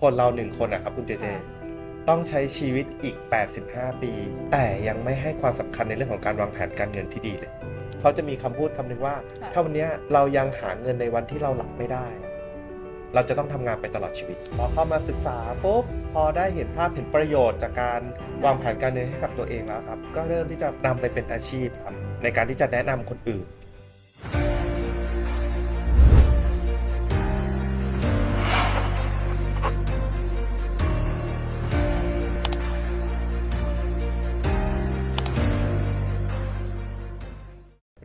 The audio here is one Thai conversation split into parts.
คนเราหนึ่งคนนะครับคุณเจเจค่ะต้องใช้ชีวิตอีก 85 ปี แต่ยังไม่ให้ความสำคัญในเรื่องของการวางแผนการเงินที่ดีเลย เขาจะมีคำพูดคำหนึงว่าค่ะถ้าวันเนี้ยเรายังหาเงินในวันที่เราหลับไม่ได้ เราจะต้องทำงานไปตลอดชีวิต พอเข้ามาศึกษาปุ๊บพอได้เห็นภาพเห็นประโยชน์จากการวางแผนการเงินให้กับตัวเองแล้วครับ ก็เริ่มที่จะนำไปเป็นอาชีพครับในการที่จะแนะนำคนอื่น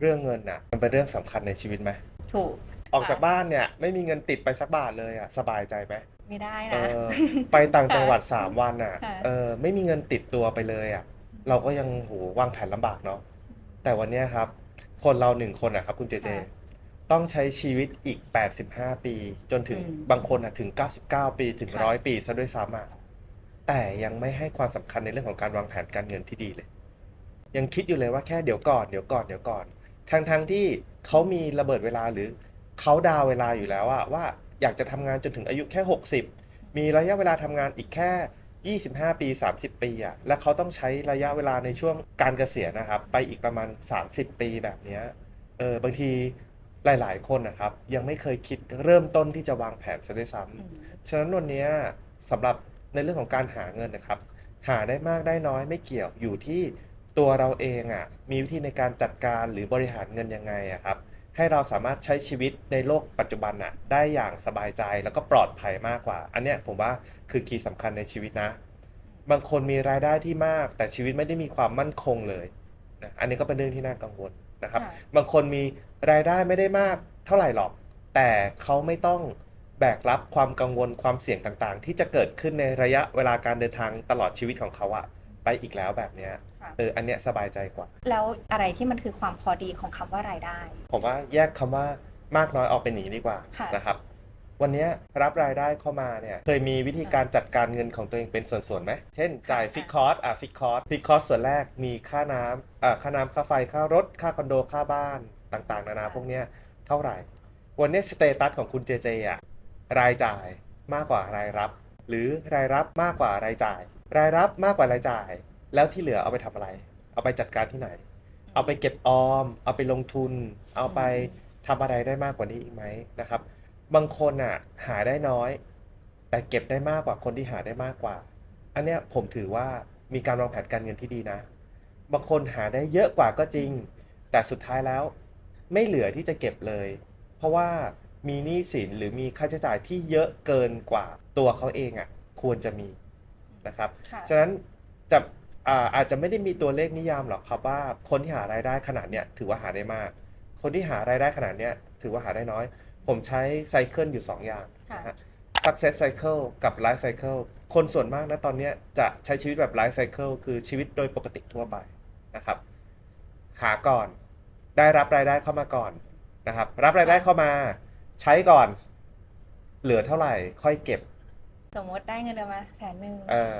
เรื่องเงินน่ะ มันเป็นเรื่องสำคัญในชีวิตไหมถูกออกจากบ้านเนี่ยไม่มีเงินติดไปสักบาทเลยอะสบายใจไหมไม่ได้เอนะ อ ไปต่างจังหวัด3วันอะค่ะ เออไม่มีเงินติดตัวไปเลยอะเราก็ยังโหวางแผนลำบากเนาะแต่วันเนี้ยครับ คนเราหนึ่งคนอะครับคุณเจเจ ค่ะต้องใช้ชีวิตอีก 85 ปี จนถึงอืมบางคนอะถึง 99 ปีถึงค่ะ ร้อยปีซะด้วยซ้ำอะแต่ยังไม่ให้ความสำคัญในเรื่องของการวางแผนการเงินที่ดีเลย ยังคิดอยู่เลยว่าแค่เดี๋ยวก่อนเดี๋ยวก่อนเดี๋ยวก่อน ทั้งทั้งๆที่เขามีระเบิดเวลาหรือเขาดาวเวลาอยู่แล้วอะว่าอยากจะทำงานจนถึงอายุแค่ 60 มีระยะเวลาทำงานอีกแค่ 25 ปี 30 ปีอะและเขาต้องใช้ระยะเวลาในช่วงการเกษียณนะครับ ไปอีกประมาณ 30 ปีแบบเนี้ยเออบางทีหลาย ๆ คนนะครับ ยังไม่เคยคิดเริ่มต้นที่จะวางแผนซะด้วยซ้ำอืมฉะนั้นวันเนี้ยสำหรับในเรื่องของการหาเงินนะครับ หาได้มากได้น้อยไม่เกี่ยวอยู่ที่ ตัวเราเองอะมีวิธีในการจัดการหรือบริหารเงินยังไงอะครับให้เราสามารถใช้ชีวิตในโลกปัจจุบันอะได้อย่างสบายใจแล้วก็ปลอดภัยมากกว่า อันเนี้ยผมว่าคือคีย์สำคัญในชีวิตนะ บางคนมีรายได้ที่มาก แต่ชีวิตไม่ได้มีความมั่นคงเลยนะอันนี้ก็เป็นเรื่องที่น่ากังวลนะครับค่ะบางคนมีรายได้ไม่ได้มากเท่าไหร่หรอก แต่เขาไม่ต้องแบกรับความกังวลความเสี่ยงต่างๆ ที่จะเกิดขึ้นในระยะเวลาการเดินทางตลอดชีวิตของเขาอะไปอีกแล้วแบบเนี้ย ค่ะ เอออันเนี้ยสบายใจกว่า แล้วอะไรที่มันคือความพอดีของคำว่ารายได้ ผมว่าแยกคำว่ามากน้อยออกเป็นอย่างนี้ดีกว่าค่ะ นะครับ วันเนี้ยรับรายได้เข้ามาเนี่ยเคยมีวิธีการจัดการเงินของตัวเองเป็นส่วนๆไหมเช่นจ่ายค่ะฟิกคอร์สอะฟิกคอร์สฟิกคอร์สส่วนแรกมีค่าน้ำอ่าค่าน้ำค่าไฟค่ารถ ค่าคอนโดค่าบ้านต่างๆ นานาพวกเนี้ยเท่าไหร่ วันนี้สเตตัสของคุณเจเจอะรายจ่ายมากกว่ารายรับ หรือรายรับมากกว่ารายจ่าย รายรับมากกว่ารายจ่าย แล้วที่เหลือเอาไปทำอะไร เอาไปจัดการที่ไหน เอาไปเก็บออม เอาไปลงทุน เอาไปทำอะไรได้มากกว่านี้อีกไหมนะครับ บางคนอะหาได้น้อย แต่เก็บได้มากกว่าคนที่หาได้มากกว่า อันเนี้ยผมถือว่ามีการวางแผนการเงินที่ดีนะ บางคนหาได้เยอะกว่าก็จริง แต่สุดท้ายแล้วไม่เหลือที่จะเก็บเลย เพราะว่ามีหนี้สินหรือมีค่าใช้จ่ายที่เยอะเกินกว่าตัวเขาเองอะควรจะมีนะครับค่ะฉะนั้นจะ อ่าอาจจะไม่ได้มีตัวเลขนิยามหรอกครับว่าคนที่หารายได้ขนาดเนี้ยถือว่าหาได้มาก คนที่หารายได้ขนาดเนี้ยถือว่าหาได้น้อย ผมใช้ไซเคิลอยู่ 2 อย่างค่ะนะฮะ success cycle กับ life cycle คนส่วนมากนะตอนเนี้ยจะใช้ชีวิตแบบ life cycle คือชีวิตโดยปกติทั่วไปนะครับ หาก่อนได้รับรายได้เข้ามาก่อนนะครับ รับรายได้เข้ามาใช้ก่อน เหลือเท่าไหร่ค่อยเก็บ สมมติได้เงินเดือนมาแสนหนึ่งเออ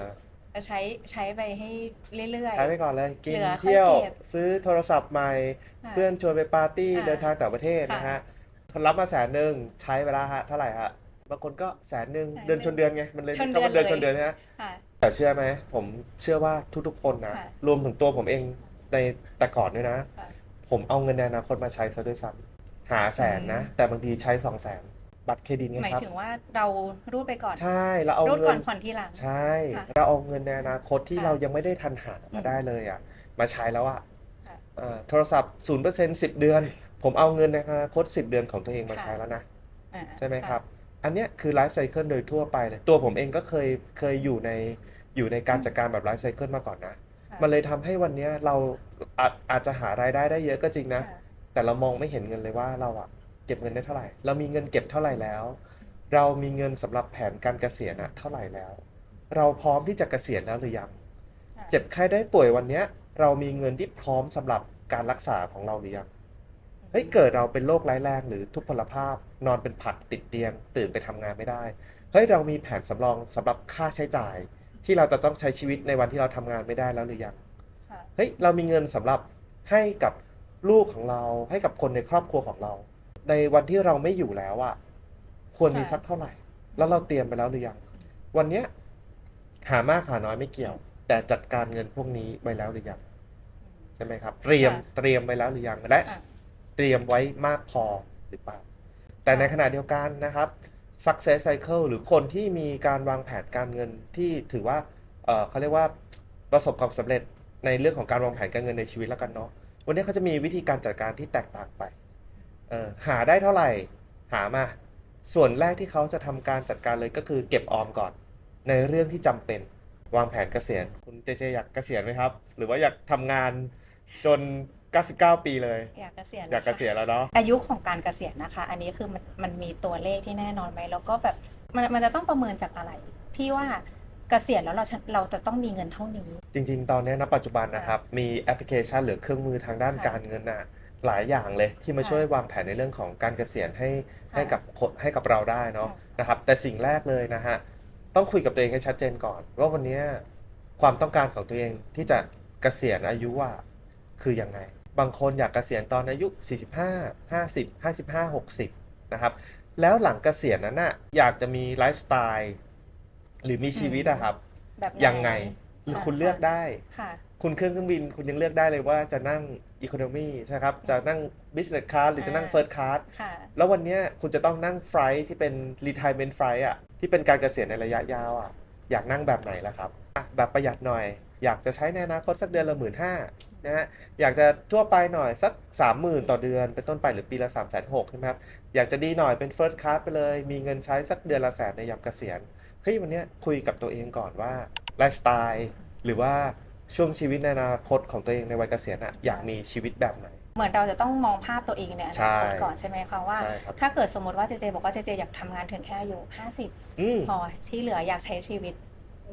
จะใช้ใช้ไปให้เรื่อยๆใช้ไปก่อนเลยกินเหลือค่อยเที่ยวเก็บซื้อโทรศัพท์ใหม่ ค่ะเพื่อนชวนไปปาร์ตี้ค่ะเดินทางต่างประเทศค่ะนะฮะคนรับมาแสนหนึ่งใช้ไปแล้วฮะเท่าไหร่ฮะบางคนก็แสนหนึ่งแสนหนึ่งเดือนชนเดือนไงมันเลยชนมีคำว่าเดืเดืออนนเลย ชนเดือนนะค่ะ แต่เชื่อไหมผมเชื่อว่าทุกๆคนนะค่ะรวมถึงตัวผมเองในแต่ก่อนด้วยนะ ค่ะ ผมเอาเงินในอนาคตมาใช้ซะด้วยซ้ำหาแสนนะ แต่บางทีใช้สองแสน บัตรเครดิตไงหมายครับ ถึงว่าเรารูดไปก่อน ใช่เราเอารูดเงิก่อนนผ่อนทีหลัง ใช่ ค่ะเราเอาเงินในอนาคตที่ค่ะเรายังไม่ได้ทันหาอืมามได้เลยอะมาใช้แล้วอะค่ะ เอ่อโทรศัพท์ศูนย์เปอร์เซ็นต์สิบเดือน ผมเอาเงินในอนาคตสิบเดือนของตัวเองมาค่ะใช้แล้วนะ อ่าใช่ไหมครับ อันเนี้ยคือไลฟ์ไซเคิลโดยทั่วไปเลย ตัวผมเองก็เคยเคยอยู่ในอยู่ในการจัดการแบบไลฟ์ไซเคิลมาก่อนนะ ค่ะมันเลยทำให้วันเนี้ยเราอาจอาจจะหารายได้ได้เยอะก็จริงนะ ค่ะ แต่เรามองไม่เห็นเงินเลยว่าเราอะ เก็บเงินได้เท่าไหร่ เรามีเงินเก็บเท่าไหร่แล้ว เรามีเงินสำหรับแผนการเกษียณอะเท่าไหร่แล้ว เราพร้อมที่จะเกษียณแล้วหรือยังค่ะเจ็บไข้ได้ป่วยวันเนี้ย เรามีเงินที่พร้อมสำหรับการรักษาของเราหรือยังเฮ้ยเกิดเราเป็นโรคร้ายแรงหรือทุพพลภาพ นอนเป็นผักติดเตียง ตื่นไปทำงานไม่ได้เฮ้ยเรามีแผนสำรองสำหรับค่าใช้จ่าย ที่เราจะต้องใช้ชีวิตในวันที่เราทำงานไม่ได้แล้วหรือยังค่ะเฮ้ยเรามีเงินสำหรับให้กับลูกของเราให้กับคนในครอบครัวของเรา ในวันที่เราไม่อยู่แล้วอะควรมีค่ะสักเท่าไหร่ แล้วเราเตรียมไปแล้วหรือยัง วันเนี้ยหามากหาน้อยไม่เกี่ยว แต่จัดการเงินพวกนี้ไว้แล้วหรือยังใช่ไหมครับ เตรียมค่ะเตรียมไว้แล้วหรือยังและอะเตรียมไว้มากพอหรือเปล่า แต่ในขณะเดียวกันนะครับ success cycle หรือคนที่มีการวางแผนการเงินที่ถือว่าเอ่อเขาเรียกว่าประสบความสำเร็จในเรื่องของการวางแผนการเงินในชีวิตแล้วกันเนาะวันนี้เขาจะมีวิธีการจัดการที่แตกต่างไปเออ หาได้เท่าไหร่หามา ส่วนแรกที่เขาจะทำการจัดการเลยก็คือเก็บออมก่อน ในเรื่องที่จำเป็นวางแผนเกษียณคุณเจเจอยากเกษียณไหมครับ หรือว่าอยากทำงานจน 99 ปีเลย อยากเกษียณอยากเกษียณแล้วเนาะอายุของการเกษียณนะคะ อันนี้คือมันมันมีตัวเลขที่แน่นอนไหมแล้วก็แบบมันมันจะต้องประเมินจากอะไร ที่ว่าเกษียณแล้วเราจะเราจะต้องมีเงินเท่านี้ จริง ๆ ตอนนี้ณปัจจุบันนะครับ มีแอปพลิเคชันหรือเครื่องมือทางด้านค่ะการเงินน่ะ หลายอย่างเลยที่มาค่ะช่วยวางแผนในเรื่องของการเกษียณให้ค่ะให้กับคนให้กับเราได้เนาะค่ะนะครับแต่สิ่งแรกเลยนะฮะต้องคุยกับตัวเองให้ชัดเจนก่อนว่าวันเนี้ยความต้องการของตัวเองที่จะเกษียณอายุอะคือยังไง บางคนอยากเกษียณตอนอายุ 45 50 55 60 นะครับ แล้วหลังเกษียณนั้นน่ะอยากจะมีไลฟ์สไตล์หรือมีชีวิตอะครับ แบบหนยังไงหรือค่ะคุณเลือกได้ ค่ะคุณขึ้นเครื่องบินคุณยังเลือกได้เลยว่าจะนั่งอีโคโนมีใช่ไหมครับ จะนั่ง business class หรือจะนั่งอ่า first class ค่ะ แล้ววันเนี้ยคุณจะต้องนั่งไฟล์ที่เป็น retirement flight อะที่เป็นการเกษียณในระยะยาวอะอยากนั่งแบบไหนล่ะครับอะแบบประหยัดหน่อย อยากจะใช้ในอนาคตสักเดือนละหมื่นห้านะฮะอยากจะทั่วไปหน่อยสัก 30,000 ต่อเดือน เป็นต้นไปหรือปีละ 3 6 0 0 0ใช่ไหมครับ อยากจะดีหน่อยเป็น first class ไปเลย มีเงินใช้สักเดือนละแสนในยามเกษียณเฮ้ยวันเนี้ยคุยกับตัวเองก่อนว่าไลฟ์สไตล์หรือว่า ช่วงชีวิตในอนาคตของตัวเองในวัยเกษียณอะอยากมีชีวิตแบบไหน เหมือนเราจะต้องมองภาพตัวเองในอใช่นาคตก่อนใช่ไหมคะว่า ใช่ครับ ถ้าเกิดสมมติว่าเจเจบอกว่าเจเจอยากทำงานถึงแค่อายุ50 อืม พอที่เหลืออยากใช้ชีวิต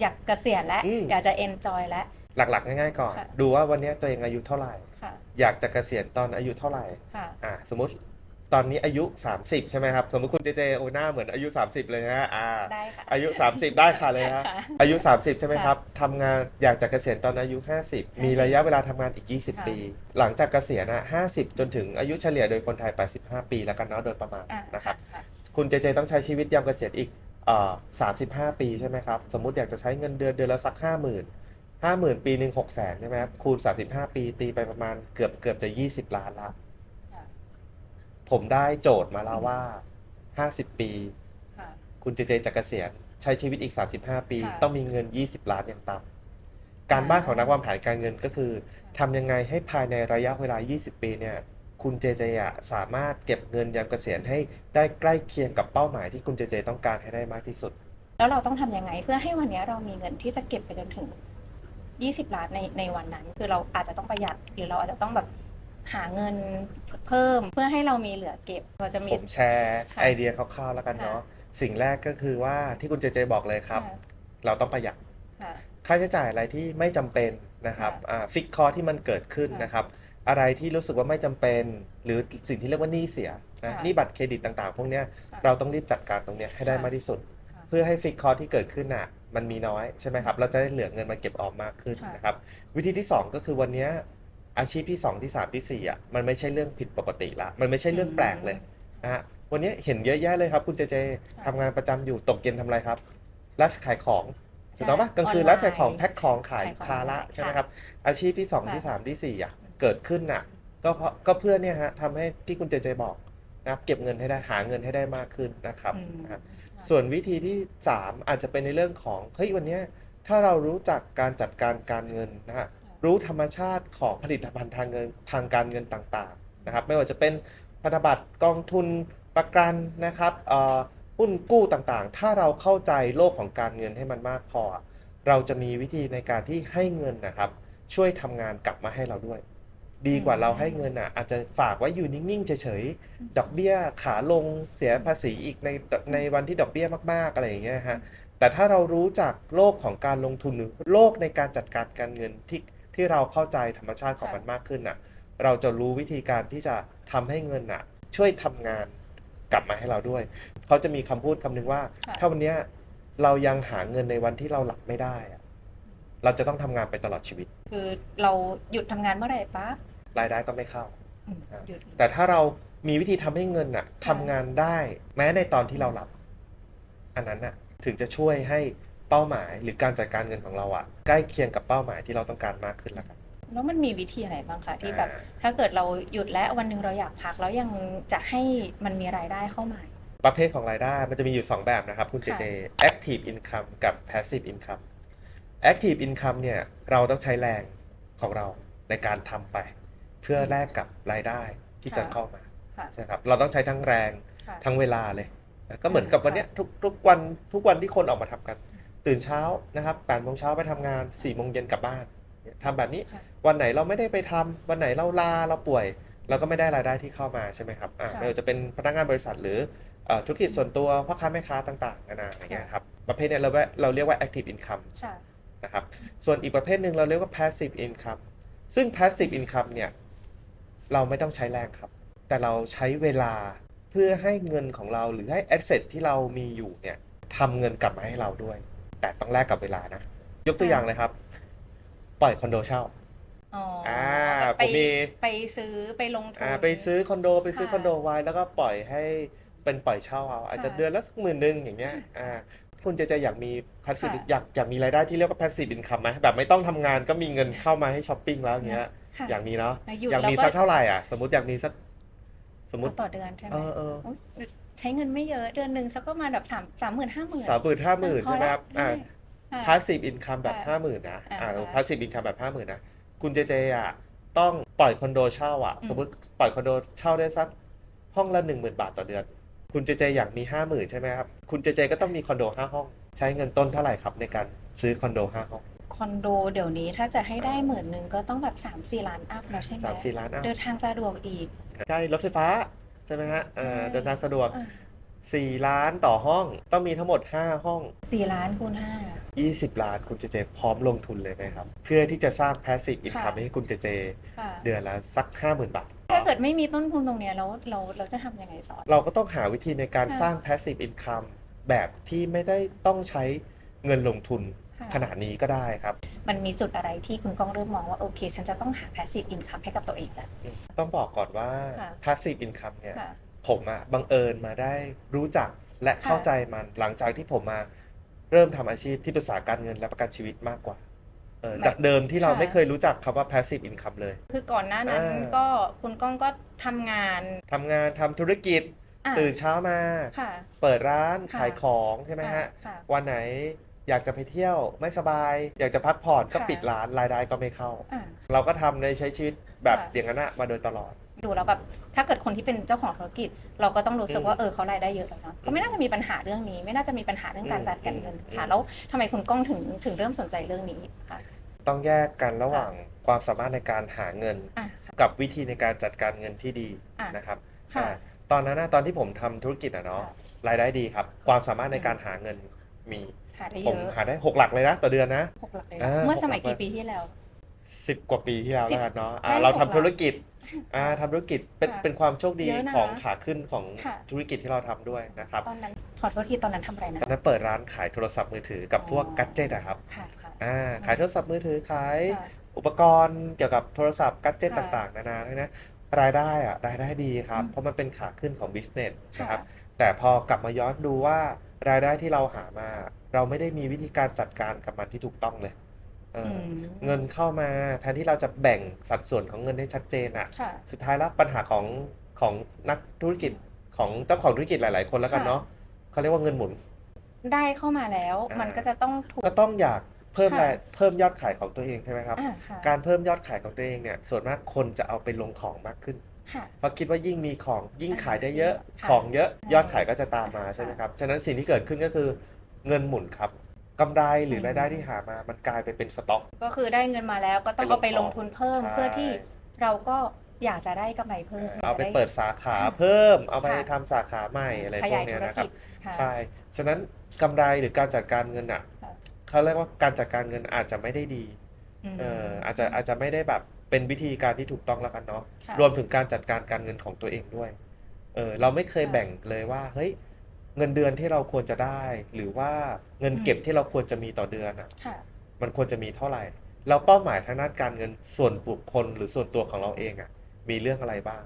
อยากเกษียณและอืม อยากจะเอนจอยและ หลักๆ ง่ายๆก่อน ค่ะ ดูว่าวันเนี้ยตัวเองอายุเท่าไหร่ ค่ะอยากจะเกษียณตอนอายุเท่าไหร่ค่ะ อ่าสมมติ ตอนนี้อายุ 30 ใช่ไหมครับ สมมติคุณเจเจโอหน้าเหมือนอายุ 30 เลยนะอ่าได้ค่ะ อายุ 30 ได้ค่ะเลยฮะค่ะอายุ 30 ใช่ไหมครับทำงานอยากจะเกษียณตอนอายุ 50 มีระยะเวลาทำงานอีก20ค่ะปี หลังจากเกษียณอะ50 จนถึงอายุเฉลี่ยโดยคนไทย 85 ปีแล้วกันเนาะโดยประมาณอะนะครับค่ะคุณเจเจต้องใช้ชีวิตยามเกษียณอีกเอ่อ35 ปีใช่ไหมครับ สมมุติอยากจะใช้เงินเดือนเดือนละสัก 50,000 50,000 ปีหนึ่ง6แสนใช่ไหมครับ คูณ 35 ปีตีไปประมาณเกือบเกือบจะ 20 ล้านละค่ะ ผมได้โจทย์มาแล้วว่า 50 ปี ค่ะ คุณเจเจจะเกษียณใช้ชีวิตอีก 35 ปี ค่ะ ต้องมีเงิน 20 ล้านอย่างต่ำการบ้านของนักวางแผนการเงินก็คือทำยังไงให้ภายในระยะเวลา 20 ปีเนี่ยคุณเจเจอะสามารถเก็บเงินยามเกษียณให้ได้ใกล้เคียงกับเป้าหมายที่คุณเจเจต้องการให้ได้มากที่สุด แล้วเราต้องทำยังไงเพื่อให้วันนี้เรามีเงินที่จะเก็บไปจนถึง 20 ล้านในในวันนั้น คือเราอาจจะต้องประหยัดหรือเราอาจจะต้องแบบ หาเงินเพิ่มเพื่อให้เรามีเหลือเก็บเราจะมี ผมแชร์ค่ะไอเดียคร่าวๆแล้วกันเนาะสิ่งแรกก็คือว่าที่คุณเจเจบอกเลยครับ ค่ะ เราต้องประหยัดค่ะ ค่าใช้จ่ายอะไรที่ไม่จำเป็นนะครับค่ะอ่าฟิกคอที่มันเกิดขึ้นค่ะนะครับอะไรที่รู้สึกว่าไม่จำเป็น หรือสิ่งที่เรียกว่าหนี้เสียนะค่ะหนี้บัตรเครดิตต่างๆ พวกเนี้ยค่ะเราต้องรีบจัดการตรงเนี้ยให้ได้ค่ะ มากที่สุดค่ะเพื่อให้ฟิกคอที่เกิดขึ้นน่ะมันมีน้อยใช่ไหมครับเราจะได้เหลือเงินมาเก็บออมมากขึ้นค่ะ นะครับวิธีที่2ก็คือวันเนี้ย อาชีพที่ 2 ที่ 3 ที่ 4อะมันไม่ใช่เรื่องผิดปกติละ มันไม่ใช่เรื่องแปลกเลยนะฮะวันนี้เห็นเยอะแยะเลยครับ คุณเจเจทำงานประจำอยู่ตกเย็นทำอะไรครับไลฟ์ขายของถูกต้องปะกลางคืนไลฟ์ขายของแพ็คของขายขายของคาละค่ะใช่ไหมครับอาชีพที่สองค่ะที่สามที่สี่อะเกิดขึ้นน่ะก็เพราะก็เพื่อเนี่ยฮะทำให้ที่คุณเจเจบอกนะครับเก็บเงินให้ได้หาเงินให้ได้มากขึ้นนะครับอืมนะครับส่วนวิธีที่สามอาจจะเป็นในเรื่องของเฮ้ยวันเนี้ยถ้าเรารู้จักการจัดการการเงินนะฮะ รู้ธรรมชาติของผลิตภัณฑ์ทางเงินทางการเงินต่างๆนะครับ ไม่ว่าจะเป็นพันธบัตรกองทุนประกันนะครับเอ่อหุ้นกู้ต่างๆ ถ้าเราเข้าใจโลกของการเงินให้มันมากพอ เราจะมีวิธีในการที่ให้เงินนะครับ ช่วยทำงานกลับมาให้เราด้วย ดีกว่าอืมเราให้เงินอะอาจจะฝากไว้อยู่นิ่งๆเฉยๆดอกเบี้ยขาลงเสียภาษีอีกในในวันที่ดอกเบี้ยมากๆอะไรอย่างเงี้ยฮะแต่ถ้าเรารู้จักโลกของการลงทุนหรือโลกในการจัดการการเงินที่ ที่เราเข้าใจธรรมชาติของมันมากขึ้นอะ เราจะรู้วิธีการที่จะทำให้เงินอะ ช่วยทำงานกลับมาให้เราด้วย เขาจะมีคำพูดคำหนึ่งว่าค่ะถ้าวันเนี้ยเรายังหาเงินในวันที่เราหลับไม่ได้อะเราจะต้องทำงานไปตลอดชีวิต คือเราหยุดทำงานเมื่อไหร่ปั๊บรายได้ก็ไม่เข้าอืมครับหยุดแต่ถ้าเรามีวิธีทำให้เงินน่ะค่ะทำงานได้ แม้ในตอนที่เราหลับ อันนั้นน่ะ ถึงจะช่วยให้ เป้าหมาย หรือการจัดการเงินของเราอะใกล้เคียงกับเป้าหมายที่เราต้องการมากขึ้นแล้วกันแล้วมันมีวิธีอะไรบ้างคะที่แบบอ่าถ้าเกิดเราหยุดและวันหนึ่งเราอยากพักแล้วยังจะให้มันมีรายได้เข้ามา ประเภทของรายได้มันจะมีอยู่ 2 แบบนะครับ คุณเจค่ะเจ active income กับ passive income active income เนี่ยเราต้องใช้แรงของเราในการทำไป เพื่อแลกกับรายได้ที่จะเข้ามาค่ะใช่ครับเราต้องใช้ทั้งแรงค่ะทั้งเวลาเลย ก็เหมือนกับวันเนี้ยทุกทุกวันทุกวันที่คนออกมาทำกัน ตื่นเช้านะครับแปดโมงเช้าไปทำงาน4ี่โมงเย็นกลับบ้านทำแบบนี้ค่ะวันไหนเราไม่ได้ไปทำวันไหนเราลาเราป่วย เราก็ไม่ได้รายได้ที่เข้ามาใช่ไหมครับอ่าค่ะไม่ว่าจะเป็นพนักงานบริษัทหรือเอ่อธุรกิจส่วนตัวพ่อค้าแม่ค้าต่างๆนานาอย่างเงี้ยครับประเภทเนี้ยเราว่าเราเรียกว่า active income ค่ะนะครับส่วนอีกประเภทหนึ่งเราเรียกว่า passive income ซึ่ง passive income เนี่ยเราไม่ต้องใช้แรงครับ แต่เราใช้เวลาเพื่อให้เงินของเราหรือให้ asset ที่เรามีอยู่เนี่ยทำเงินกลับมาให้เราด้วย แต่ต้องแลกกับเวลานะ ยกตัวอย่างเลยครับ ปล่อยคอนโดเช่าอ๋ออ่าไปผมมีไปซื้อไปลงทุน อ่าไปซื้อคอนโด ไปซื้อค่ะคอนโดไว้แล้วก็ปล่อยให้เป็นปล่อยเช่าเอาอาจจะค่ะเดือนละสักหมื่นหนึ่งอย่างเงี้ยอ่าคุณเจะจะอยากมี passive ค่ะ อยากอยากมีรายได้ที่เรียกว่า passive income ไหมแบบไม่ต้องทำงานก็มีเงินเข้ามาให้ช้อปปิ้งแล้วอย่างเงี้ย ค่ะ อยากมีเนาะแล้วหยุดอยากมีแล้วก็ สักเท่าไหร่อะ สมมติอยากมีสัก สมมติต่อเดือนใช่ไหมเออเออ โอ๊ย ใช้เงินไม่เยอะเดือนหนึ่งสักประมาณแบบสามสามหมื่นห้าหมื่นสามหมื่นห้าหมื่นใช่ไหมครับอ่าค่ะ passive income แบบค่ะห้าหมื่นนะอ่าอ่าค่ะ passive income แบบห้าหมื่นนะคุณเจเจอะต้องปล่อยคอนโดเช่าอะอืมสมมติปล่อยคอนโดเช่าได้สักห้องละหนึ่งหมื่นบาทต่อเดือน คุณเจเจอยากมีห้าหมื่นใช่ไหมครับ คุณเจเจก็ต้องมีคอนโดห้าห้อง ใช้เงินต้นเท่าไหร่ครับในการซื้อคอนโดห้าห้องคอนโดเดี๋ยวนี้ถ้าจะให้ได้หมื่นหนึ่งก็ต้องแบบสามสี่ล้านอัพแล้วใช่ไหมสามสี่ล้านอะเดินทางสะดวกอีก ใช่รถไฟฟ้า ใช่ไหมฮะเอ่อใช่เดินทางสะดวกอะสี่ล้านต่อห้องต้องมีทั้งหมดห้าห้อง สี่ล้านคูณห้า 20 ล้านคุณเจเจ พร้อมลงทุนเลยไหมครับ เพื่อที่จะสร้าง passive ค่ะ income ให้คุณเจเจ ค่ะเดือนละสัก 50,000 บาท ถ้าเกิดไม่มีต้นทุนตรงเนี้ยแล้วเราเราจะทำยังไงต่อ เราก็ต้องหาวิธีในการค่ะสร้าง passive income แบบที่ไม่ได้ต้องใช้เงินลงทุนค่ะ ขนาดนี้ก็ได้ครับ มันมีจุดอะไรที่คุณก้องเริ่มมองว่าโอเค ฉันจะต้องหา passive income ให้กับตัวเองแล้ว ต้องบอกก่อนว่า ค่ะ passive income เนี่ย ค่ะ ผมอะบังเอิญมาได้รู้จักและค่ะเข้าใจมันหลังจากที่ผมมาเริ่มทำอาชีพที่ปรึกษาการเงินและประกันชีวิตมากกว่าเออจากเดิมที่เราค่ะ ไม่เคยรู้จักคำว่า passive income เลย คือก่อนหน้านั้นอ่า ก็คุณก้องก็ทำงานทำงานทำธุรกิจ อะตื่นเช้ามา ค่ะ เปิดร้านค่ะ ขายของใช่ไหมฮะ ค่ะ วันไหน อยากจะไปเที่ยวไม่สบาย อยากจะพักผ่อนก็ค่ะ ปิดร้านรายได้ก็ไม่เข้า อะ เราก็ทำในใช้ชีวิตแบบค่ะ อย่างนั้นอะมาโดยตลอด ดูแล้วแบบถ้าเกิดคนที่เป็นเจ้าของธุรกิจ เราก็ต้องรู้สึกว่าอืมเออเขารายได้เยอะแล้วเนาะเขาไม่น่าจะมีปัญหาเรื่องนี้ ไม่น่าจะมีปัญหาเรื่องการอืมจัดการเงินอืมค่ะแล้วทำไมคุณก้องถึงถึงเริ่มสนใจเรื่องนี้ค่ะต้องแยกกันระหว่างความสามารถในการหาเงิน อะ กับวิธีในการจัดการเงินที่ดีอะ นะครับค่ะ อ่าตอนนั้นนะตอนที่ผมทำธุรกิจอะเนาะค่ะรายได้ดีครับ ความสามารถในการหาเงินมี หาได้ผเยมอะหาได้หกหลักเลยนะต่อเดือนนะ หกหลักเลยอ่านะเมื่อสมัยหกหลัก กี่ปีที่แล้ว สิบกว่าปีที่แล้วสิบแล้วกันเนาะอ่าได้เราหกทำหลักธุรกิจอ่าทำธุรกิจเป็นค่ะเป็นความโชคดีเยอะนะของขาขึ้นของค่ะ ธุรกิจที่เราทำด้วยนะครับตอนนั้นขอโทษทีตอนนั้นทำอะไรนะ ตอนนั้นเปิดร้านขายโทรศัพท์มือถือกับพวกอ๋อกัจเจ็ตอะครับค่ะค่ะอ่าขายโทรศัพท์มือถือขายค่ะ อุปกรณ์เกี่ยวกับโทรศัพท์กัจเจ็ตค่ะต่างๆ นานาเนี่ยนะรายได้อะรายได้ดีครับ อืม เพราะมันเป็นขาขึ้นของบิสเนสค่ะนะครับ แต่พอกลับมาย้อนดูว่ารายได้ที่เราหามา เราไม่ได้มีวิธีการจัดการกับมันที่ถูกต้องเลยเอออมเงินเข้ามาแทนที่เราจะแบ่งสัดส่วนของเงินให้ชัดเจนอะค่ะ สุดท้ายแล้วปัญหาของของนักธุรกิจของเจ้าของธุรกิจหลาย ๆ คนแล้วกันค่ะเนาะเขาเรียกว่าเงินหมุน ได้เข้ามาแล้วอ่ามัมันก็จะต้องถูกก็ต้องอยากเพิ่มค่ะรายเพิ่มยอดขายของตัวเองใช่ไหมครับอ่าค่ะการเพิ่มยอดขายของตัวเองเนี่ย ส่วนมากคนจะเอาไปลงของมากขึ้นค่ะเพราะคิดว่ายิ่งมีของยิ่งขายได้เยอะค่ะของเยอะค่ะยอดขายก็จะตามมาใช่ไหมครับ ฉะนั้นสิ่งที่เกิดขึ้นก็คือ เงินหมุนครับกำไรหรืออืมรายได้ที่หามามันกลายไปเป็นสต็อก ก็คือได้เงินมาแล้วก็ต้องเอาไปลงทุนเพิ่มใช่ เพื่อที่เราก็อยากจะได้กำไรเพิ่มเอาไปจะด้เปิดสาขาเพิ่ม เอาไปค่ะทำสาขาใหม่อะไรขพวยากยเนี้ธุยรนะครับ กิจค่ะ ใช่ ฉะนั้นกำไรหรือการจัดการเงินอะค่ะ เขาเรียกว่าการจัดการเงินอาจจะไม่ได้ดีม เอออาจจะอาจจะไม่ได้แบบเป็นวิธีการที่ถูกต้องแล้วกันเนาะ ค่ะรวมถึงการจัดการการเงินของตัวเองด้วย เออเราไม่เคยค่ะ แบ่งเลยว่า เฮ้ย เงินเดือนที่เราควรจะได้ หรือว่าเงินอืมเก็บที่เราควรจะมีต่อเดือนอะค่ะ มันควรจะมีเท่าไหร่ เราเป้าหมายทางด้านการเงินส่วนบุคคลหรือส่วนตัวของเราเองอะ มีเรื่องอะไรบ้าง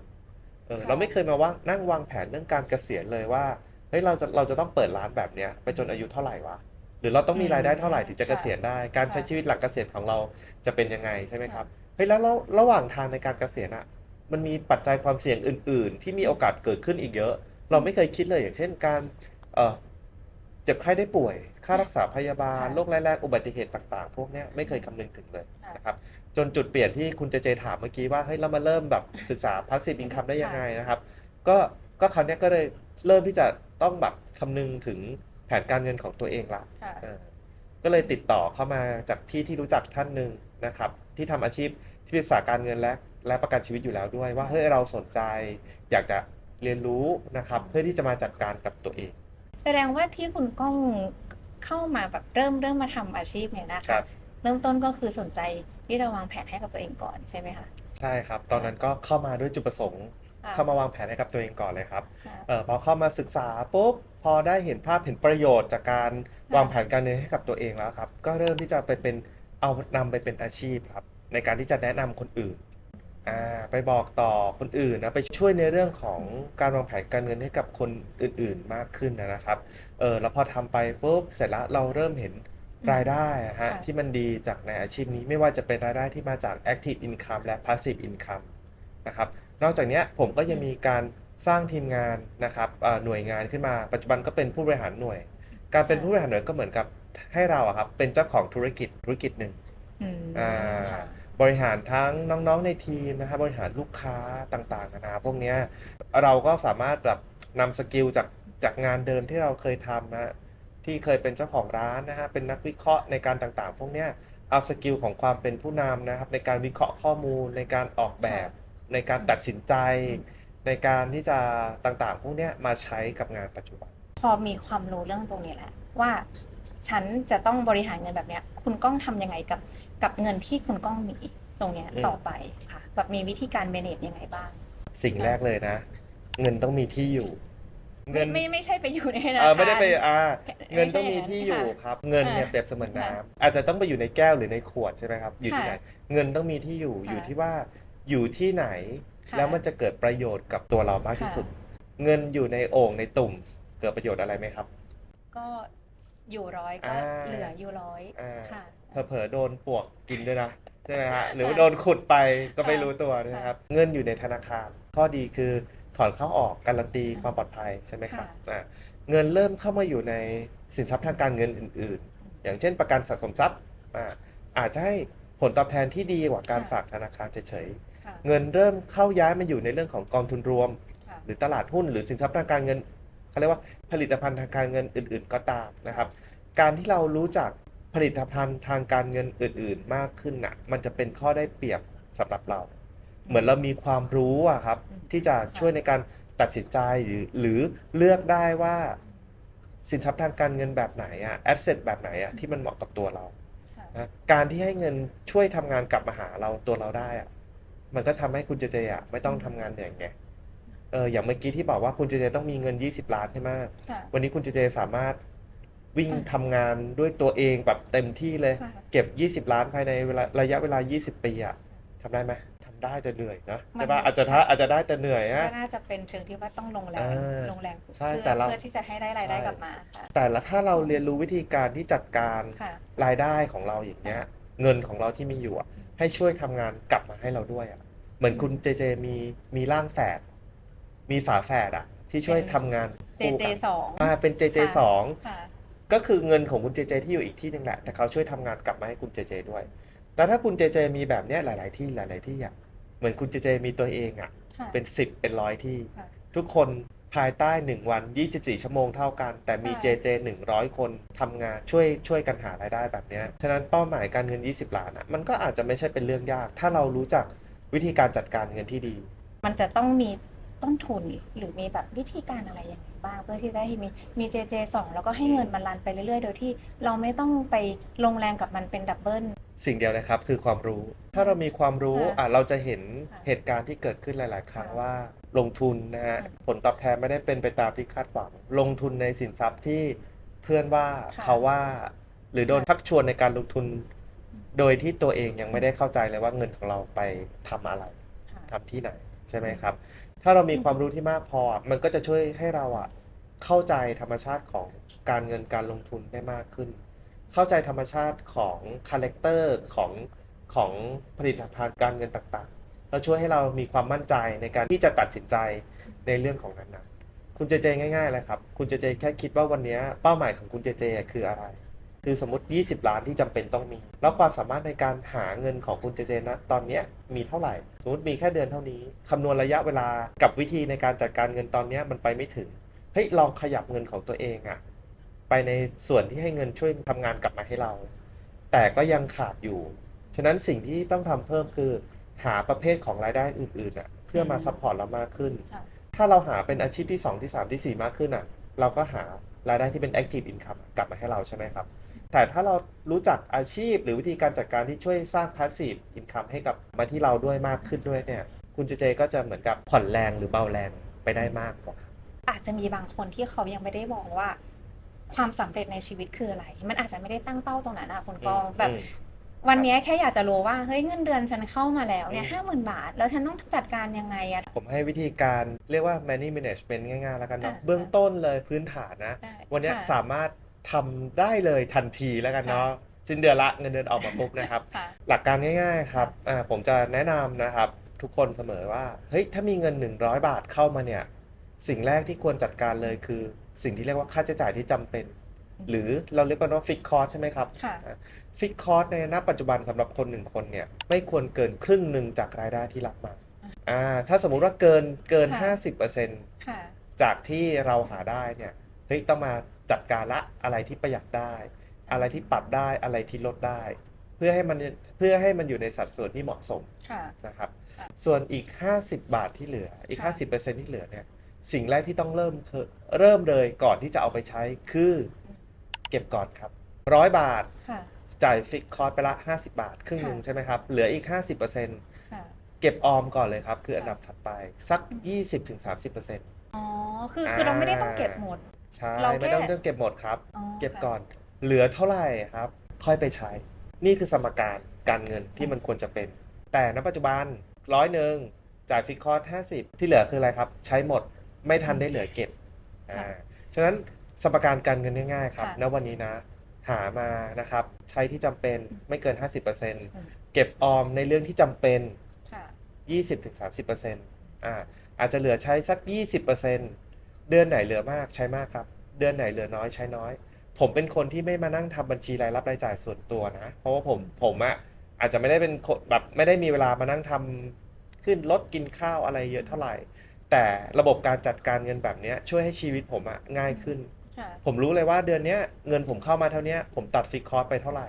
เออค่ะ เราไม่เคยมาว่านั่งวางแผนเรื่องการเกษียณเลยว่าเฮ้ยเราจะเราจะต้องเปิดร้านแบบเนี้ยไปจนอายุเท่าไหร่วะหรือเราต้องมีรายได้เท่าไหร่อืมถึงจะเกษียณได้ การใช้ค่ะชีวิตหลังเกษียณของเราจะเป็นยังไงใช่ไหมครับค่ะเฮ้ยแล้วแล้วระหว่างทางในการเกษียณอะมันมีปัจจัยความเสี่ยงอื่น ๆ ที่มีโอกาสเกิดขึ้นอีกเยอะ เราไม่เคยคิดเลยอย่างเช่นการเอ่อเจ็บไข้ได้ป่วย ค่ารักษาพยาบาลค่ะโรคร้ายแรงอุบัติเหตุต่างๆ พวกเนี้ยไม่เคยคำนึงถึงเลยค่ะนะครับจนจุดเปลี่ยนที่คุณเจเจถามเมื่อกี้ว่าเฮ้ยเรามาเริ่มแบบศึกษา passive income ได้ยังไงนะครับ ก็ก็คราวเนี้ยก็เลยเริ่มที่จะต้องแบบคำนึงถึงแผนการเงินของตัวเองละค่ะเออก็เลยติดต่อเข้ามาจากพี่ที่รู้จักท่านหนึ่งนะครับ ที่ทำอาชีพที่ปรึกษาการเงินและและประกันชีวิตอยู่แล้วด้วย ว่าเฮ้ยเราสนใจ อยากจะ เรียนรู้นะครับ เพื่อที่จะมาจัดการกับตัวเอง แสดงว่าที่คุณก้องเข้ามาแบบเริ่มเริ่มมาทำอาชีพเนี่ยนะครัคะบ เริ่มต้นก็คือสนใจที่จะวางแผนให้กับตัวเองก่อนใช่ไหมคะใช่ครับ ตอนนั้นก็เข้ามาด้วยจุดประสงค์ค่ะเข้ามาวางแผนให้กับตัวเองก่อนเลยครับ ค่ะ เออพอเข้ามาศึกษาปุ๊บพอได้เห็นภาพเห็นประโยชน์จากการวางแผนการเงินให้กับตัวเองแล้วครับ ก็เริ่มที่จะไปเป็นเอานำไปเป็นอาชีพครับ ในการที่จะแนะนำคนอื่น อ่าไปบอกต่อคนอื่นนะไปช่วยในเรื่องของการวางแผนการเงินให้กับคนอื่นๆมากขึ้นนะครับเออแล้วพอทำไปปุ๊บเสร็จแล้วเราเริ่มเห็นรายได้อะฮะค่ะที่มันดีจากในอาชีพนี้ไม่ว่าจะเป็นรายได้ที่มาจาก active income และ passive income นะครับนอกจากเนี้ยผมก็ยังมีการสร้างทีมงานนะครับเอ่อหน่วยงานขึ้นมาปัจจุบันก็เป็นผู้บริหารหน่วย การเป็นผู้บริหารหน่วยก็เหมือนกับให้เราอะครับเป็นเจ้าของธุรกิจธุรกิจหนึ่งอืมอ่าค่ะ บริหารทั้งน้องๆในทีมนะครับบริหารลูกค้าต่างๆนานาพวกเนี้ยเราก็สามารถแบบนำสกิลจากจากงานเดิมที่เราเคยทำนะที่เคยเป็นเจ้าของร้านนะฮะเป็นนักวิเคราะห์ในการต่างๆ พวกเนี้ยเอาสกิลของความเป็นผู้นำนะครับ ในการวิเคราะห์ข้อมูลในการออกแบบ ในการตัดสินใจ ในการที่จะต่างๆ พวกเนี้ยมาใช้กับงานปัจจุบัน พอมีความรู้เรื่องตรงนี้แหละว่าฉันจะต้องบริหารเงินแบบเนี้ยคุณก้องทำยังไงกับ กับเงินที่คุณก้องมีตรงเนี้ยอืมต่อไปค่ะแบบมีวิธีการ manage ยังไงบ้าง สิ่งแรกเลยนะ เงินต้องมีที่อยู่ เงิไม่นไม่ไม่ใช่ไปอยู่ในธนาเออคารไม่ได้ไปอ่าไม่ใช่เงินต้องมีที่อยู่อย่างนั้นครับ เงินเนี่ยค่ะเปรียบเสมือนน้ำค่ะอาจจะต้องไปอยู่ในแก้วหรือในขวดใช่ไหมครับ อยู่ที่ไหนค่ะเงินต้องมีที่อยู่ค่ะอยู่ที่ว่าอยู่ที่ไหนค่ะแล้วมันจะเกิดประโยชน์กับตัวเรามากที่ค่ะสุด เงินอยู่ในโอ่งในตุ่มเกิดประโยชน์อะไรไหมครับ ก็ อยู่ร้อยก็อ่า เหลืออยู่ร้อยอ่าค่ะ เผลอๆโดนปวกกินด้วยนะใช่ไหมฮะหรือว่าโดนขุดไปก็ไม่รู้ตัวนะครับ เงินอยู่ในธนาคาร ข้อดีคือถอนเข้าออกการันตีความปลอดภัยใช่ไหมครับค่ะ อะเงินเริ่มเข้ามาอยู่ในสินทรัพย์ทางการเงินอื่น ๆ อย่างเช่นประกันสะสมทรัพย์อะอาจจะให้ผลตอบแทนที่ดีกว่าการค่ะฝากธนาคารเฉยค่ะๆเงินเริ่มเข้าย้ายมาอยู่ในเรื่องของกองทุนรวม ค่ะ หรือตลาดหุ้นหรือสินทรัพย์ทางการเงิน เขาเรียกว่าผลิตภัณฑ์ทางการเงินอื่น ๆ ก็ตามนะครับ การที่เรารู้จักผลิตภัณฑ์ทางการเงินอื่น ๆ มากขึ้นน่ะ มันจะเป็นข้อได้เปรียบสำหรับเรา เหมือนเรามีความรู้อะครับอืมที่จะช่วยในการตัดสินใจหรือหรือเลือกได้ว่าสินทรัพย์ทางการเงินแบบไหนอะแอสเซทแบบไหนอะที่มันเหมาะกับตัวเราค่ะนะการที่ให้เงินช่วยทำงานกลับมาหาเราตัวเราได้อะมันก็ทำให้คุณเจเจอะไม่ต้องทำงานเหนื่อยไง เอออย่างเมื่อกี้ที่บอกว่าคุณเจเจต้องมีเงิน 20 ล้านใช่ไหมค่ะ วันนี้คุณเจเจสามารถวิ่งค่ะทำงานด้วยตัวเองแบบเต็มที่เลย ค่ะ เก็บ 20 ล้านภายในเวลาระยะเวลา 20 ปีอะทำได้ไหมทำได้แต่เหนื่อยนะมันใช่ปะอาจจะท้าอาจจะได้แต่เหนื่อยก็นะ น่าจะเป็นเชิงที่ว่าต้องลงแรงอ่าลงแรงใช่เพื่อแต่เราเพื่อที่จะให้ได้รายได้ใช่ กลับมาค่ะแต่ละถ้าเราเรียนรู้วิธีการที่จัดการค่ะ รายได้ของเราอย่างเงี้ย เงินของเราที่มีอยู่อะให้ช่วยทำงานกลับมาให้เราด้วยอะเหมือนคุณเจเจมีมีร่างแฝด มีฝาแฝดอะที่ช่วยทำงานเจคู่เจกันสอง อ่าเป็นเจเจค่ะ สอง ค่ะก็คือเงินของคุณเจเจที่อยู่อีกที่หนึ่งแหละ แต่เขาช่วยทำงานกลับมาให้คุณเจเจด้วย แต่ถ้าคุณเจเจมีแบบเนี้ยหลาย ๆ ที่หลาย ๆ ที่อะเหมือนคุณเจเจมีตัวเองอะค่ะ เป็นสิบเป็นร้อยที่ ค่ะ ทุกคนภายใต้หนึ่งวัน 24 ชั่วโมงเท่ากัน แต่มีค่ะเจเจหนึ่งร้อยคนทำงานช่วยช่วยกันหารายได้แบบเนี้ยฉะนั้นเป้าหมายการเงิน 20 ล้านอะมันก็อาจจะไม่ใช่เป็นเรื่องยาก ถ้าเรารู้จักวิธีการจัดการเงินที่ดี มันจะต้องมี ต้นทุนหรือมีแบบวิธีการอะไรอย่างไรบ้าง เพื่อที่ได้มีมีเจเจสองแล้วก็ให้เงินมันรันไปเรื่อยๆ โดยที่เราไม่ต้องไปลงแรงกับมันเป็นดับเบิลสิ่งเดียวเลยครับคือความรู้ ถ้าเรามีความรู้ค่ะอะเราจะเห็นค่ะเหตุการณ์ที่เกิดขึ้นหลาย ๆ ครั้งค่ะว่าลงทุนนะฮะค่ะผลตอบแทนไม่ได้เป็นไปตามที่คาดหวัง ลงทุนในสินทรัพย์ที่เพื่อนว่าค่ะเขาว่า หรือโดนค่ะชักชวนในการลงทุน โดยที่ตัวเองยังไม่ได้เข้าใจเลยว่าเงินของเราไปทำอะไรค่ะทำที่ไหน ใช่ไหมครับ ถ้าเรามีความรู้ที่มากพอ มันก็จะช่วยให้เราอะเข้าใจธรรมชาติของการเงินการลงทุนได้มากขึ้น เข้าใจธรรมชาติของคาแรคเตอร์ของของผลิตภัณฑ์การเงินต่างๆแล้วช่วยให้เรามีความมั่นใจในการที่จะตัดสินใจในเรื่องของนั้นนะคุณเจเจง่ายๆเลยครับ คุณเจเจแค่คิดว่าวันนี้เป้าหมายของคุณเจเจคืออะไร คือสมมติ 20 ล้านที่จำเป็นต้องมี แล้วความสามารถในการหาเงินของคุณเจเจนะตอนเนี้ยมีเท่าไหร่ สมมติมีแค่เดือนเท่านี้คำนวณระยะเวลากับวิธีในการจัดการเงินตอนเนี้ยมันไปไม่ถึง เฮ้ยลองขยับเงินของตัวเองอะไปในส่วนที่ให้เงินช่วยทำงานกลับมาให้เรา แต่ก็ยังขาดอยู่ ฉะนั้นสิ่งที่ต้องทำเพิ่มคือหาประเภทของรายได้อื่นๆอะเพื่อมาซัพพอร์ตเรามากขึ้นค่ะถ้าเราหาเป็นอาชีพที่ 2 ที่ 3 ที่ 4 มากขึ้นอะเราก็หา รายได้ที่เป็น active income กลับมาให้เราใช่ไหมครับ แต่ถ้าเรารู้จักอาชีพหรือวิธีการจัดการที่ช่วยสร้าง passive income ให้กับมาที่เราด้วยมากขึ้นด้วยเนี่ย คุณเจเจก็จะเหมือนกับผ่อนแรงหรือเบาแรงไปได้มากกว่า อาจจะมีบางคนที่เขายังไม่ได้มองว่าความสำเร็จในชีวิตคืออะไร มันอาจจะไม่ได้ตั้งเป้าตรงนั้นอะคุณกองแบบอืม วันนี้แค่อยากจะรู้ว่าเฮ้ยเงินเดือนฉันเข้ามาแล้วเนี่ยอืมห้าหมื่นบาท แล้วฉันต้องจัดการยังไงอะ ผมให้วิธีการเรียกว่า money management ง่ายๆ แล้วกันเนาะอ่าเบื้องต้นเลยพื้นฐานนะ ได้วันเนี้ยค่ะสามารถทำได้เลยทันทีแล้วกันเนาะสิ้นเดือนละเงินเดือนออกมาปุ๊บนะครับ ค่ะ หลักการง่ายๆครับอ่าผมจะแนะนำนะครับ ทุกคนเสมอว่าเฮ้ยถ้ามีเงิน 100 บาทเข้ามาเนี่ย สิ่งแรกที่ควรจัดการเลยคือ สิ่งที่เรียกว่าค่าใช้จ่ายที่จำเป็น หรือเราเรียกกันว่าฟิกคอร์สใช่ไหมครับค่ะฟิกคอร์สในณปัจจุบันสำหรับคนหนึ่งคนเนี่ยไม่ควรเกินครึ่งหนึ่งจากรายได้ที่รับมาอ่าถ้าสมมุติว่าเกินเกินค่ะ50%ค่ะจากที่เราหาได้เนี่ยเฮ้ยต้องมาจัดการละอะไรที่ประหยัดได้ อะไรที่ปรับได้อะไรที่ลดได้ เพื่อให้มันเพื่อให้มันอยู่ในสัดส่วนที่เหมาะสมค่ะนะครับค่ะส่วนอีก 50 บาทที่เหลืออีกค่ะ50%ที่เหลือเนี่ยสิ่งแรกที่ต้องเริ่มคือเริ่มเลยก่อนที่จะเอาไปใช้คือ เก็บก่อนครับร้อยบาท ค่ะ จ่ายฟิกคอร์สไปละ 50 บาท ครึ่งหนึ่งค่ะ ใช่ไหมครับ เหลืออีก 50%ค่ะ เก็บออมก่อนเลยครับ คือค่ะอันดับถัดไปสัก 20-30%อ๋อ คือคือเราไม่ได้ต้องเก็บหมด ใช่เราแค่ ไม่ต้องเริ่มเก็บหมดครับ อ๋อเก็บค่ะก่อนเหลือเท่าไหร่ครับ ค่อยไปใช้ นี่คือสมการการเงินที่มันควรจะเป็น แต่ณปัจจุบันร้อยหนึ่งจ่ายฟิกคอร์สห้าสิบที่เหลือคืออะไรครับ ใช้หมดไม่ทันได้เหลือเก็บอ่าฉะนั้น สมการการเงินง่ายๆครับค่ะ ณวันนี้นะ หามานะครับ ใช้ที่จำเป็นไม่เกิน 50%มเก็บออมในเรื่องที่จำเป็น ค่ะ 20-30%อ่าอาจจะเหลือใช้สัก 20%เดือนไหนเหลือมากใช้มากครับ เดือนไหนเหลือน้อยใช้น้อย ผมเป็นคนที่ไม่มานั่งทำบัญชีรายรับรายจ่ายส่วนตัวนะ เพราะว่าผมผมอะอาจจะไม่ได้เป็นคนแบบไม่ได้มีเวลามานั่งทำขึ้นรถกินข้าวอะไรเยอะเท่าไหร่ แต่ระบบการจัดการเงินแบบเนี้ยช่วยให้ชีวิตผมอะง่ายขึ้น ค่ะผมรู้เลยว่าเดือนเนี้ยเงินผมเข้ามาเท่าเนี้ยผมตัดฟิกคอร์สไปเท่าไหร่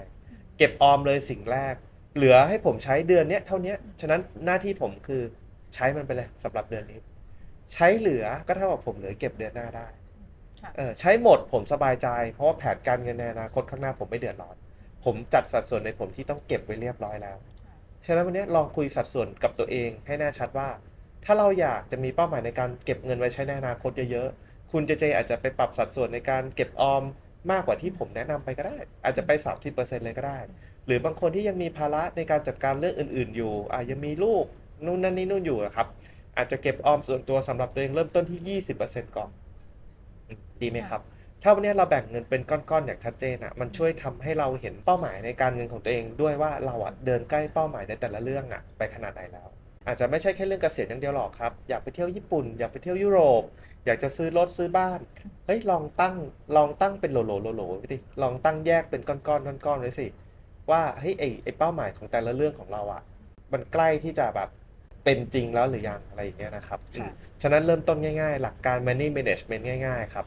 เก็บออมเลยสิ่งแรก เหลือให้ผมใช้เดือนเนี้ยเท่าเนี้ยฉะนั้นหน้าที่ผมคือใช้มันไปเลยสำหรับเดือนนี้ ใช้เหลือก็เท่ากับผมเหลือเก็บเดือนหน้าได้ค่ะเออใช้หมดผมสบายใจ เพราะว่าแผนการเงินในอนาคตข้างหน้าผมไม่เดือดร้อน ผมจัดสัดส่วนในผมที่ต้องเก็บไว้เรียบร้อยแล้ว ฉะนั้นวันนี้ลองคุยสัดส่วนกับตัวเองให้แน่ชัดว่า ถ้าเราอยากจะมีเป้าหมายในการเก็บเงินไว้ใช้ในอนาคตเยอะๆ คุณเจเจอาจจะไปปรับสัดส่วนในการเก็บออมมากกว่าที่ผมแนะนำไปก็ได้ อาจจะไป 30%เลยก็ได้ หรือบางคนที่ยังมีภาระในการจัดการเรื่องอื่น ๆ อยู่อะยังมีลูกนู่นนั่นนี่นู่นอยู่อะครับ อาจจะเก็บออมส่วนตัวสำหรับตัวเองเริ่มต้นที่ 20%ก่อนอืมดีไหมครับ ถ้าวันนี้เราแบ่งเงินเป็นก้อน ๆ อย่างชัดเจนอะ มันช่วยทำให้เราเห็นเป้าหมายในการเงินของตัวเองด้วยว่าเราอะเดินใกล้เป้าหมายในแต่ละเรื่องอะ ไปขนาดไหนแล้ว อาจจะไม่ใช่แค่เรื่องเกษียณอย่างเดียวหรอกครับ อยากไปเที่ยวญี่ปุ่น อยากไปเที่ยวยุโรป อยากจะซื้อรถซื้อบ้าน เฮ้ยลองตั้งลองตั้งเป็นโหลโหลโหลโหลไว้ดิลองตั้งแยกเป็นก้อนๆก้อนๆไว้สิ ว่าเฮ้ยไอไอเป้าหมายของแต่ละเรื่องของเราอะมันใกล้ที่จะแบบเป็นจริงแล้วหรือยังอะไรอย่างเงี้ยนะครับอืมค่ะฉะนั้นเริ่มต้นง่ายๆ หลักการ money management ง่าย ๆ ครับ